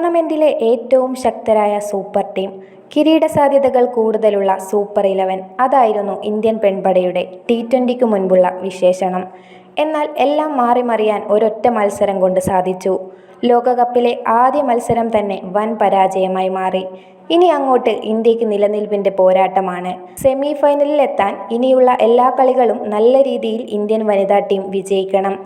ടൂർണമെന്റിലെ ഏറ്റവും ശക്തരായ സൂപ്പർ ടീം. കിരീട സാധ്യതകൾ കൂടുതലുള്ള സൂപ്പർ ഇലവൻ അതായിരുന്നു ഇന്ത്യൻ പെൺപടയുടെ ടി ട്വന്റിക്ക് മുൻപുള്ള വിശേഷണം. എന്നാൽ എല്ലാം മാറിമറിയാൻ ഒരൊറ്റ മത്സരം കൊണ്ട് സാധിച്ചു. ലോകകപ്പിലെ ആദ്യ മത്സരം തന്നെ വൻ പരാജയമായി മാറി. ഇനി അങ്ങോട്ട് ഇന്ത്യയ്ക്ക് നിലനിൽപ്പിന്റെ പോരാട്ടമാണ്. സെമി ഫൈനലിലെത്താൻ ഇനിയുള്ള എല്ലാ കളികളും നല്ല രീതിയിൽ ഇന്ത്യൻ വനിതാ ടീം വിജയിക്കണം.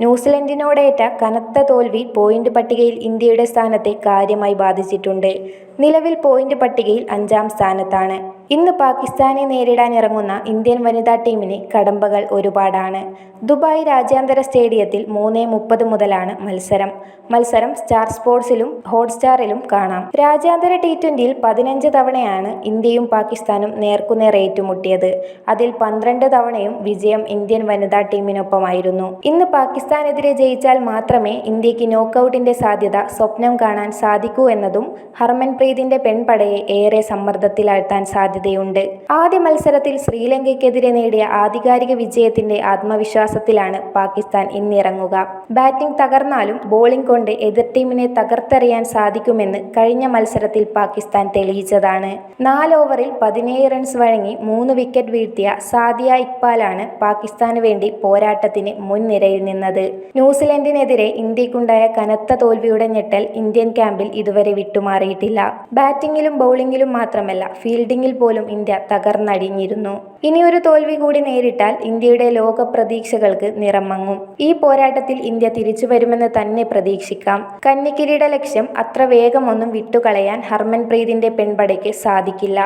ന്യൂസിലൻഡിനോടേറ്റ കനത്ത തോൽവി പോയിന്റ് പട്ടികയിൽ ഇന്ത്യയുടെ സ്ഥാനത്തെ കാര്യമായി ബാധിച്ചിട്ടുണ്ട്. നിലവിൽ പോയിന്റ് പട്ടികയിൽ അഞ്ചാം സ്ഥാനത്താണ്. ഇന്ന് പാകിസ്ഥാനെ നേരിടാൻ ഇറങ്ങുന്ന ഇന്ത്യൻ വനിതാ ടീമിന് കടമ്പകൾ ഒരുപാടാണ്. ദുബായ് രാജ്യാന്തര സ്റ്റേഡിയത്തിൽ മൂന്ന് മുപ്പത് മുതലാണ് മത്സരം. മത്സരം സ്റ്റാർ സ്പോർട്സിലും ഹോട്ട്സ്റ്റാറിലും കാണാം. രാജ്യാന്തര ടി ട്വന്റിയിൽ പതിനഞ്ച് തവണയാണ് ഇന്ത്യയും പാകിസ്ഥാനും നേർക്കുനേർ ഏറ്റുമുട്ടിയത്. അതിൽ പന്ത്രണ്ട് തവണയും വിജയം ഇന്ത്യൻ വനിതാ ടീമിനൊപ്പമായിരുന്നു. ഇന്ന് പാകിസ്ഥാനെതിരെ ജയിച്ചാൽ മാത്രമേ ഇന്ത്യയ്ക്ക് നോക്കൌട്ടിന്റെ സാധ്യത സ്വപ്നം കാണാൻ സാധിക്കൂ എന്നതും ഹർമൻപ്രീതിന്റെ പെൺപടയെ ഏറെ സമ്മർദ്ദത്തിലാഴ്ത്താൻ സാധ്യതയുണ്ട്. ആദ്യ മത്സരത്തിൽ ശ്രീലങ്കയ്ക്കെതിരെ നേടിയ ആധികാരിക വിജയത്തിന്റെ ആത്മവിശ്വാസത്തിലാണ് പാകിസ്ഥാൻ ഇന്നിറങ്ങുക. ബാറ്റിംഗ് തകർന്നാലും ബോളിംഗ് കൊണ്ട് എതിർ ടീമിനെ തകർത്തെറിയാൻ സാധിക്കുമെന്ന് കഴിഞ്ഞ മത്സരത്തിൽ പാകിസ്ഥാൻ തെളിയിച്ചതാണ്. നാല് ഓവറിൽ പതിനേഴ് റൺസ് വഴങ്ങി മൂന്ന് വിക്കറ്റ് വീഴ്ത്തിയ സാദിയ ഇക്ബാലാണ് പാകിസ്ഥാന് വേണ്ടി പോരാട്ടത്തിന് മുൻനിരയിൽ നിന്നത്. ന്യൂസിലൻഡിനെതിരെ ഇന്ത്യക്കുണ്ടായ കനത്ത തോൽവിയുടെ ഞെട്ടൽ ഇന്ത്യൻ ക്യാമ്പിൽ ഇതുവരെ വിട്ടുമാറിയിട്ടില്ല. ബാറ്റിംഗിലും ബൗളിംഗിലും മാത്രമല്ല ഫീൽഡിംഗിൽ പോലും ഇന്ത്യ തകർന്നടിഞ്ഞിരുന്നു. ഇനിയൊരു തോൽവി കൂടി നേരിട്ടാൽ ഇന്ത്യയുടെ ലോക പ്രതീക്ഷകൾക്ക് നിറമങ്ങും ഈ പോരാട്ടത്തിൽ ഇന്ത്യ തിരിച്ചു വരുമെന്ന് തന്നെ പ്രതീക്ഷിക്കാം. കന്നിക്കിരീട ലക്ഷ്യം അത്ര വേഗമൊന്നും വിട്ടുകളയാൻ ഹർമൻപ്രീതിന്റെ പെൺപടയ്ക്ക് സാധിക്കില്ല.